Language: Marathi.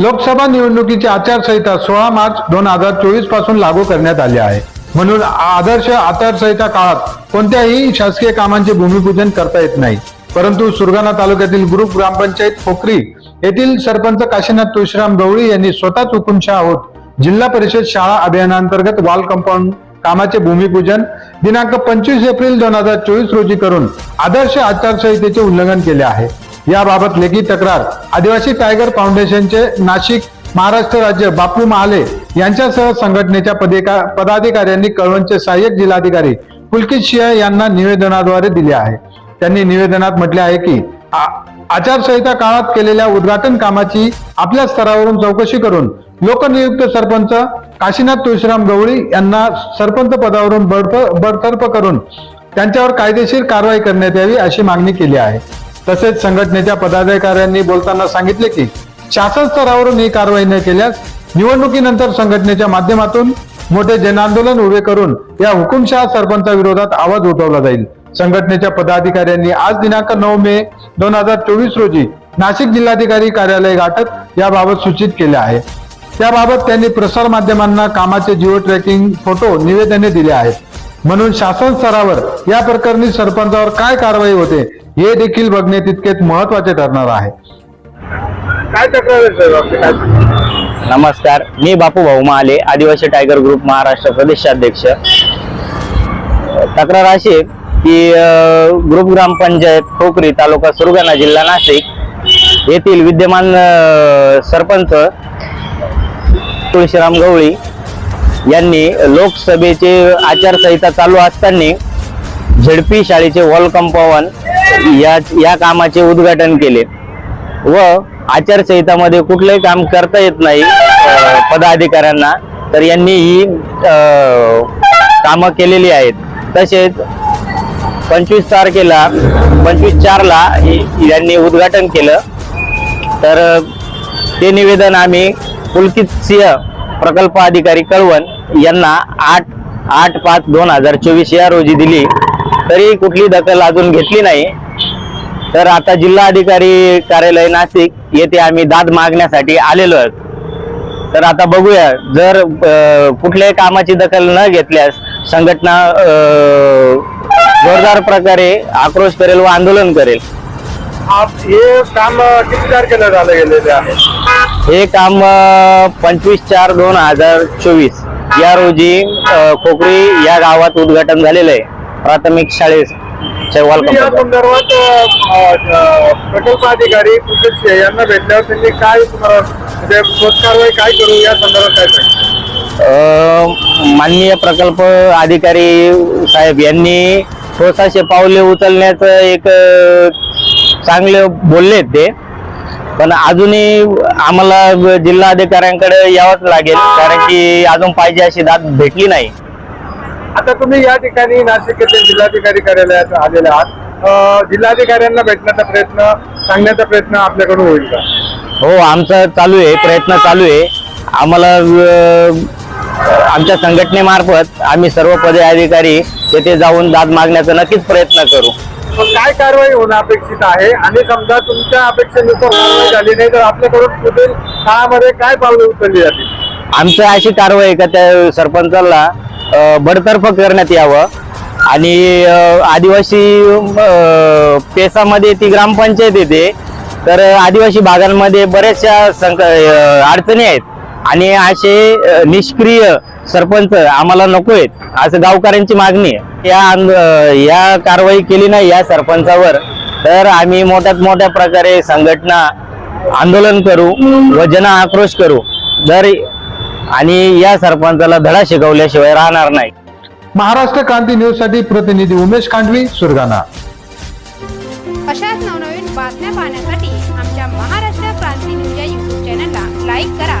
लोकसभा निवडणुकीची आचारसंहिता सोळा मार्च दोन हजार चोवीसपासून लागू करण्यात आली आहे. म्हणून आदर्श आचारसंहिता काळात कोणत्याही शासकीय कामांचे भूमिपूजन करता येत नाही. परंतु सुरगाणा तालुक्यातील ग्रुप ग्रामपंचायत पोखरी येथील सरपंच काशीनाथ तुळशीराम गवळी यांनी स्वतःच हुकुमशहा होत जिल्हा परिषद शाळा अभियानांतर्गत वॉल कंपाऊंड कामाचे भूमिपूजन दिनांक पंचवीस एप्रिल दोन हजार चोवीस रोजी करून आदर्श आचारसंहितेचे उल्लंघन केले आहे. याबाबत लेखी तक्रार. आदिवासी टायगर फाउंडेशनचे नाशिक महाराष्ट्र राज्य बापू महाले यांच्यासह संघटनेच्या पदिका पदाधिकाऱ्यांनी कळवणचे सहाय्यक जिल्हाधिकारी पुलकित सिंह यांना निवेदनाद्वारे दिले आहे. त्यांनी निवेदनात म्हटले आहे की आ- आचारसंहिता काळात केलेल्या उद्घाटन कामाची आपल्या स्तरावरून चौकशी करून लोकनियुक्त सरपंच काशीनाथ तुळशीराम गवळी यांना सरपंच पदावरून बडतर्फ करून त्यांच्यावर कायदेशीर कारवाई करण्यात यावी अशी मागणी केली आहे. तसेच संघटनेच्या पदाधिकाऱ्यांनी बोलताना सांगितले की शासन स्तरावरून ही कारवाई न केल्यास निवडणुकीनंतर संघटनेच्या माध्यमातून मोठे जनआंदोलन उभे करून या हुकुमशहा सरपंचाविरोधात आवाज उठवला जाईल. संघटनेच्या पदाधिकाऱ्यांनी आज दिनांक नऊ मे दोन हजार चोवीस रोजी नाशिक जिल्हाधिकारी कार्यालय गाठत याबाबत सूचित केले आहे. त्याबाबत त्यांनी प्रसार माध्यमांना कामाचे जिओ ट्रॅकिंग फोटो निवेदने दिले आहेत. म्हणून शासन स्तरावर या प्रकरणी सरपंचावर काय कारवाई होते हे देखील बघणे तितकेच महत्त्वाचे ठरणार आहे. काय तक्रार आहे साहेब आपली? काय? नमस्कार मी बापू भाऊ महाले आदिवासी टायगर ग्रुप महाराष्ट्र प्रदेशाध्यक्ष. तक्रार अशी आहे की ग्रुप ग्रामपंचायत खोकरी तालुका सुरगाणा जिल्हा नाशिक येथील विद्यमान सरपंच तुळशीराम गवळी यांनी लोकसभेचे आचारसंहिता चालू असताना झेडपी शाळेचे वॉल कंपाऊंड या या कामाचे उद्घाटन केले. व आचारसंहितामध्ये कुठलंही काम करता येत नाही पदाधिकाऱ्यांना. तर यांनी ही कामं केलेली आहेत. तसेच पंचवीस तारखेला पंचवीस चारला यांनी उद्घाटन केलं. तर ते निवेदन आम्ही पुलकित सिंह प्रकल्प अधिकारी कळवण यांना आठ आठ पाच दोन हजार चोवीस या रोजी दिली. तरी कुठली दखल अजून घेतली नाही. तर आता जिल्हा अधिकारी कार्यालय नाशिक येथे आम्ही दाद मागण्यासाठी आलेलो आहोत. तर आता बघूया जर कुठल्याही कामाची दखल न घेतल्यास संघटना जोरदार प्रकारे आक्रोश करेल व आंदोलन करेल. आप हे काम किती तारखेला झालं गेलेले आहे? हे काम पंचवीस चार दोन हजार चोवीस. या रोजी अ, कोकरी या गावात उद्घाटन झालेलं आहे. प्राथमिक या कंपाऊंड संदर्भात प्रकल्प अधिकारी कुशल यांना भेटल्यावर त्यांनी काय म्हणजे कारवाई काय करू? या संदर्भात काय सांगितलं माननीय प्रकल्प अधिकारी साहेब यांनी ठोस असे पावले उचलण्याचं एक चांगले बोलले ते. पण अजूनही आम्हाला जिल्हा अधिकाऱ्यांकडे यावंच लागेल कारण की अजून पाहिजे अशी दाद भेटली नाही. आता तुम्ही या ठिकाणी नाशिक येथे जिल्हाधिकारी कार्यालयात आलेले आहात. जिल्हाधिकाऱ्यांना भेटण्याचा प्रयत्न सांगण्याचा प्रयत्न आपल्याकडून होईल का? हो आमचा चालू आहे प्रयत्न चालू आहे. आम्हाला आमच्या संघटनेमार्फत आम्ही सर्व पदाधिकारी तेथे जाऊन दाद मागण्याचा नक्कीच प्रयत्न करू. मग काय कारवाई होणं अपेक्षित आहे? आणि समजा तुमच्या अपेक्षेनुसार कारवाई झाली नाही तर आपल्याकडून पुढील काळामध्ये काय पावले उचलली जातील? आमचं अशी कारवाई का त्या सरपंचाला बडतर्फ करण्यात यावं. आणि आदिवासी पेसामध्ये ती ग्रामपंचायत येते. तर आदिवासी भागांमध्ये बऱ्याचशा संक अडचणी आहेत. आणि असे निष्क्रिय सरपंच आम्हाला नको आहेत असं गावकऱ्यांची मागणी आहे. या या कारवाई केली नाही या सरपंचावर तर आम्ही मोठ्यात मोठ्या प्रकारे संघटना आंदोलन करू व जन आक्रोश करू. जर आणि या सरपंचाला धडा शिकवल्याशिवाय राहणार नाही. महाराष्ट्र क्रांती न्यूजसाठी प्रतिनिधी उमेश खांडवी सुरगाणा. अशाच नवनवीन बातम्या पाहण्यासाठी आमच्या महाराष्ट्र क्रांती न्यूज या यूट्यूब चॅनलला लाईक करा.